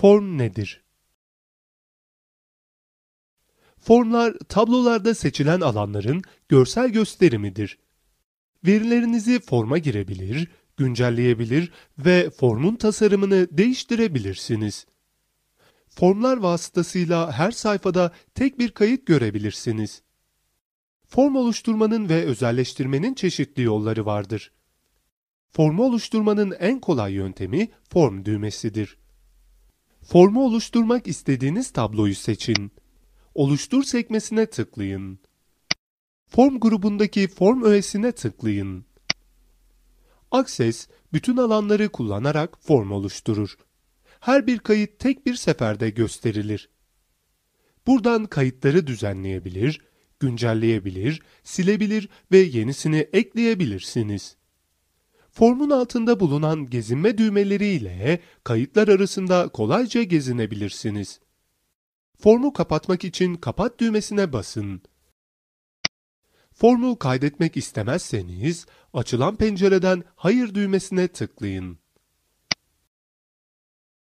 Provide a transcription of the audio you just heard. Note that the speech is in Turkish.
Form nedir? Formlar, tablolarda seçilen alanların görsel gösterimidir. Verilerinizi forma girebilir, güncelleyebilir ve formun tasarımını değiştirebilirsiniz. Formlar vasıtasıyla her sayfada tek bir kayıt görebilirsiniz. Form oluşturmanın ve özelleştirmenin çeşitli yolları vardır. Formu oluşturmanın en kolay yöntemi form düğmesidir. Formu oluşturmak istediğiniz tabloyu seçin. Oluştur sekmesine tıklayın. Form grubundaki form öğesine tıklayın. Access, bütün alanları kullanarak form oluşturur. Her bir kayıt tek bir seferde gösterilir. Buradan kayıtları düzenleyebilir, güncelleyebilir, silebilir ve yenisini ekleyebilirsiniz. Formun altında bulunan gezinme düğmeleriyle kayıtlar arasında kolayca gezinebilirsiniz. Formu kapatmak için kapat düğmesine basın. Formu kaydetmek istemezseniz açılan pencereden hayır düğmesine tıklayın.